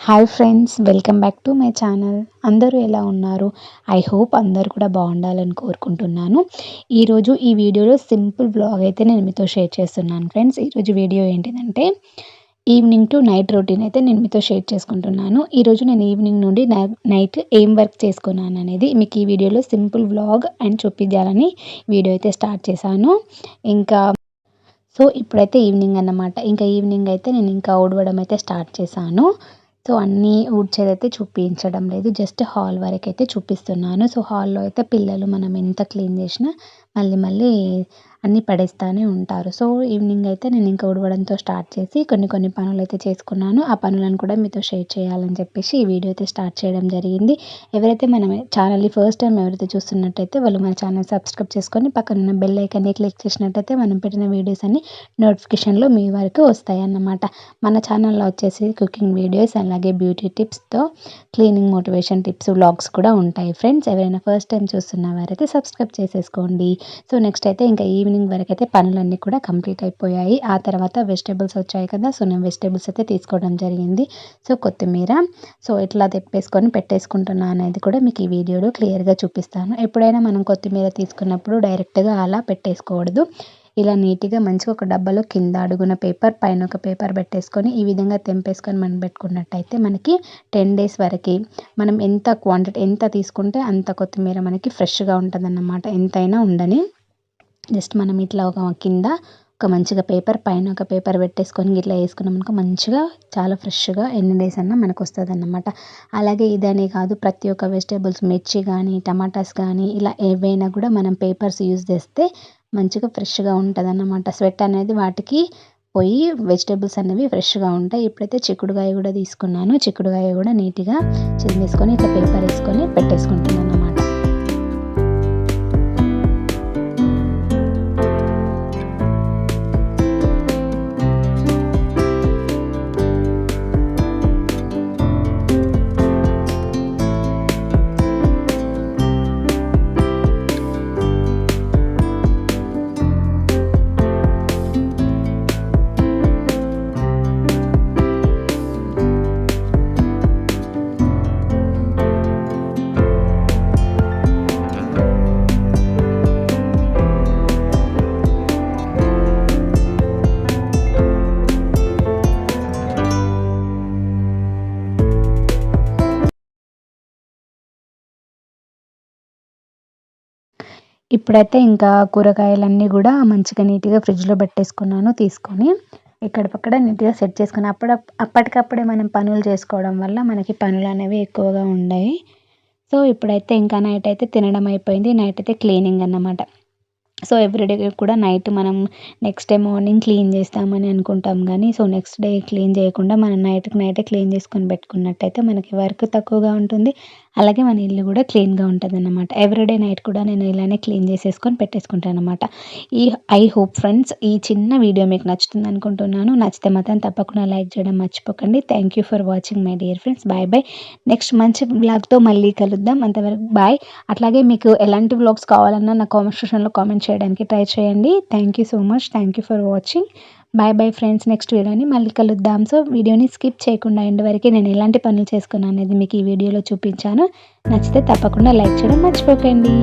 Hi friends welcome back to my channel. అందరూ ఎలా ఉన్నారు? ఐ హోప్ అందరు కూడా బాగుండాలని కోరుకుంటున్నాను. ఈరోజు ఈ వీడియోలో సింపుల్ బ్లాగ్ అయితే నేను మీతో షేర్ చేస్తున్నాను ఫ్రెండ్స్. ఈరోజు వీడియో ఏంటిదంటే ఈవినింగ్ టు నైట్ రొటీన్ అయితే నేను మీతో షేర్ చేసుకుంటున్నాను. ఈరోజు నేను ఈవినింగ్ నుండి నైట్ ఏం వర్క్ చేసుకున్నాను అనేది మీకు ఈ వీడియోలో సింపుల్ వ్లాగ్ అండ్ చూపించాలని వీడియో అయితే స్టార్ట్ చేశాను. ఇంకా సో ఇప్పుడైతే ఈవినింగ్ అన్నమాట. ఇంకా ఈవినింగ్ అయితే నేను ఇంకా ఊడవడం అయితే స్టార్ట్ చేశాను. సో అన్నీ ఊడ్చేదైతే చూపించడం లేదు. జస్ట్ హాల్ వరకు అయితే చూపిస్తున్నాను. సో హాల్లో అయితే పిల్లలు మనం ఎంత క్లీన్ చేసినా మళ్ళీ మళ్ళీ అన్నీ పడేస్తూనే ఉంటారు. సో ఈవినింగ్ అయితే నేను ఇంకా ఉడవడంతో స్టార్ట్ చేసి కొన్ని కొన్ని పనులు అయితే చేసుకున్నాను. ఆ పనులను కూడా మీతో షేర్ చేయాలని చెప్పేసి ఈ వీడియో అయితే స్టార్ట్ చేయడం జరిగింది. ఎవరైతే మన ఛానల్ని ఫస్ట్ టైం ఎవరైతే చూస్తున్నట్టయితే వాళ్ళు మన ఛానల్ సబ్స్క్రైబ్ చేసుకొని పక్కన ఉన్న బెల్ ఐకాన్ని క్లిక్ చేసినట్టయితే మనం పెట్టిన వీడియోస్ అన్ని నోటిఫికేషన్లో మీ వరకు వస్తాయి అన్నమాట మన ఛానల్లో వచ్చేసి కుకింగ్ వీడియోస్ అలాగే బ్యూటీ టిప్స్తో క్లీనింగ్ మోటివేషన్ టిప్స్ వ్లాగ్స్ కూడా ఉంటాయి. ఫ్రెండ్స్ ఎవరైనా ఫస్ట్ టైం చూస్తున్న వారైతే సబ్స్క్రైబ్ చేసేసుకోండి. సో నెక్స్ట్ అయితే ఇంకా ఈవినింగ్ వరకు అయితే పనులన్నీ కూడా కంప్లీట్ అయిపోయాయి. ఆ తర్వాత వెజిటేబుల్స్ వచ్చాయి కదా సో నేను వెజిటేబుల్స్ అయితే తీసుకోవడం జరిగింది. సో కొత్తిమీర సో ఇట్లా తెప్పేసుకొని పెట్టేసుకుంటున్నా అనేది కూడా మీకు ఈ వీడియోలో క్లియర్గా చూపిస్తాను. ఎప్పుడైనా మనం కొత్తిమీర తీసుకున్నప్పుడు డైరెక్ట్గా అలా పెట్టేసుకోకూడదు. ఇలా నీట్గా మంచిగా ఒక డబ్బాలో కింద అడుగున పేపర్ పైన ఒక పేపర్ పెట్టేసుకొని ఈ విధంగా తెంపేసుకొని మనం పెట్టుకున్నట్టయితే మనకి టెన్ డేస్ వరకు మనం ఎంత క్వాంటిటీ ఎంత తీసుకుంటే అంత కొత్తిమీర మనకి ఫ్రెష్గా ఉంటుంది అన్నమాట ఎంతైనా ఉండని జస్ట్ మనం ఇట్లా ఒక కింద ఒక మంచిగా పేపర్ పైన ఒక పేపర్ పెట్టేసుకొని ఇట్లా వేసుకున్నాం అనుకో మంచిగా చాలా ఫ్రెష్గా ఎన్ని డేస్ అన్నా మనకు వస్తుంది అన్నమాట అలాగే ఇదనే కాదు ప్రతి ఒక్క వెజిటేబుల్స్ మిర్చి కానీ టమాటాస్ కానీ ఇలా ఏవైనా కూడా మనం పేపర్స్ యూజ్ చేస్తే మంచిగా ఫ్రెష్గా ఉంటుంది అన్నమాట స్వెట్ అనేది వాటికి పోయి వెజిటేబుల్స్ అనేవి ఫ్రెష్గా ఉంటాయి. ఇప్పుడైతే చిక్కుడుకాయ కూడా తీసుకున్నాను. చిక్కుడుకాయ కూడా నీట్గా చిరిమేసుకొని ఇట్లా పేపర్ వేసుకొని పెట్టేసుకుంటున్నాను. ఇప్పుడైతే ఇంకా కూరగాయలన్నీ కూడా మంచిగా నీట్గా ఫ్రిడ్జ్లో పెట్టేసుకున్నాను తీసుకొని ఇక్కడపక్కడ నీట్గా సెట్ చేసుకుని అప్పుడు అప్పటికప్పుడే మనం పనులు చేసుకోవడం వల్ల మనకి పనులు అనేవి ఎక్కువగా ఉండవు సో ఇప్పుడైతే ఇంకా నైట్ అయితే తినడం అయిపోయింది. నైట్ అయితే క్లీనింగ్ అన్నమాట. సో ఎవ్రీడే కూడా నైట్ మనం నెక్స్ట్ డే మార్నింగ్ క్లీన్ చేస్తామని అనుకుంటాం కానీ సో నెక్స్ట్ డే క్లీన్ చేయకుండా మనం నైట్కి నైటే క్లీన్ చేసుకొని పెట్టుకున్నట్టయితే మనకి వర్క్ తక్కువగా ఉంటుంది. అలాగే మన ఇల్లు కూడా క్లీన్గా ఉంటుంది అనమాట ఎవ్రీడే నైట్ కూడా నేను ఇలానే క్లీన్ చేసేసుకొని పెట్టేసుకుంటాను అనమాట ఈ ఐ హోప్ ఫ్రెండ్స్ ఈ చిన్న వీడియో మీకు నచ్చుతుంది అనుకుంటున్నాను. నచ్చితే మాత్రం తప్పకుండా లైక్ చేయడం మర్చిపోకండి. Thank you for watching my dear friends bye bye next మంచి బ్లాగ్తో మళ్ళీ కలుద్దాం. అంతవరకు బాయ్ అట్లాగే మీకు ఎలాంటి బ్లాగ్స్ కావాలన్నా నా కామెంట్ సెక్షన్లో కామెంట్ చేయడానికి ట్రై చేయండి. Thank you so much thank you for watching bye bye friends next వీడియోని మళ్ళీ కలుద్దాం. సో వీడియోని స్కిప్ చేయకుండా ఎండ్ వరకు నేను ఎలాంటి పనులు చేసుకున్నాను అనేది మీకు ఈ వీడియోలో చూపించాను. నచ్చితే తప్పకుండా లైక్ చేయడం మర్చిపోకండి.